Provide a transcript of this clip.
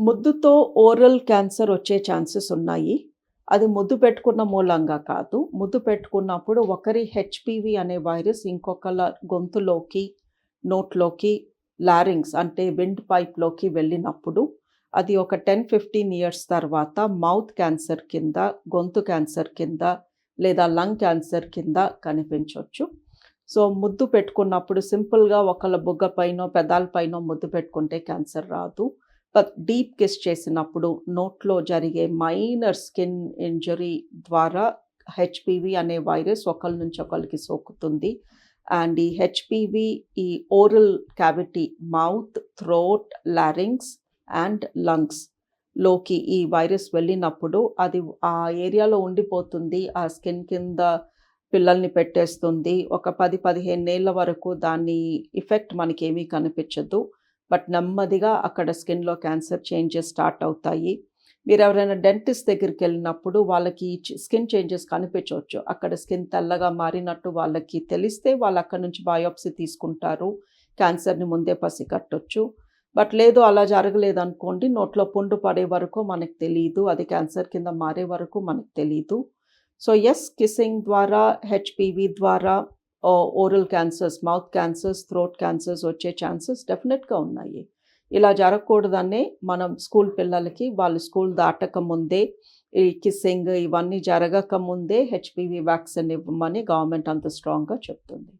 ముద్దుతో oral cancer వచ్చే chances ఉన్నాయి. అది ముద్దు పెట్టుకున్న మూలంగా కాదు. ముద్దు పెట్టుకున్నప్పుడు ఒకరి హెచ్పివి అనే వైరస్ ఇంకొకళ్ళ గొంతులోకి నోట్లోకి లారింగ్స్ అంటే విండ్ పైప్లోకి వెళ్ళినప్పుడు అది ఒక టెన్ ఫిఫ్టీన్ ఇయర్స్ తర్వాత మౌత్ క్యాన్సర్ కింద గొంతు క్యాన్సర్ కింద లేదా లంగ్ క్యాన్సర్ కింద కనిపించవచ్చు సో ముద్దు పెట్టుకున్నప్పుడు సింపుల్గా ఒకళ్ళ బుగ్గ పైన పెదాల పైన ముద్దు పెట్టుకుంటే క్యాన్సర్ రాదు. డీప్ కిస్ చేసినప్పుడు నోట్లో జరిగే మైనర్ స్కిన్ ఇంజరీ ద్వారా హెచ్పివి అనే వైరస్ ఒకరి నుంచి ఒకరికి సోకుతుంది. అండ్ ఈ హెచ్పివి ఈ oral cavity mouth throat larynx and లంగ్స్లోకి ఈ వైరస్ వెళ్ళినప్పుడు అది ఆ ఏరియాలో ఉండిపోతుంది. ఆ స్కిన్ కింద పిల్లల్ని పెట్టేస్తుంది. ఒక పది పదిహేను ఏళ్ళ వరకు దాని ఇఫెక్ట్ మనకి ఏమీ కనిపించదు. బట్ నెమ్మదిగా అక్కడ స్కిన్లో క్యాన్సర్ చేంజెస్ స్టార్ట్ అవుతాయి. మీరు ఎవరైనా డెంటిస్ట్ దగ్గరికి వెళ్ళినప్పుడు వాళ్ళకి స్కిన్ చేంజెస్ కనిపించవచ్చు. అక్కడ స్కిన్ తెల్లగా మారినట్టు వాళ్ళకి తెలిస్తే వాళ్ళు అక్కడ నుంచి బయోప్సీ తీసుకుంటారు. క్యాన్సర్ని ముందే పసిగట్టొచ్చు. బట్ లేదు అలా జరగలేదు అనుకోండి నోట్లో పుండు పడే వరకు మనకు తెలియదు అది క్యాన్సర్ కింద మారే వరకు మనకు తెలియదు సో ఎస్ కిస్సింగ్ ద్వారా హెచ్పివి ద్వారా oral cancers mouth cancers throat cancers వచ్చే ఛాన్సెస్ డెఫినెట్గా ఉన్నాయి. ఇలా జరగకూడదనే మనం స్కూల్ పిల్లలకి వాళ్ళు స్కూల్ దాటక ముందే ఈ కిస్సింగ్ ఇవన్నీ జరగక ముందే హెచ్పివి వ్యాక్సిన్ ఇవ్వమని గవర్నమెంట్ అంత స్ట్రాంగ్గా చెప్తుంది.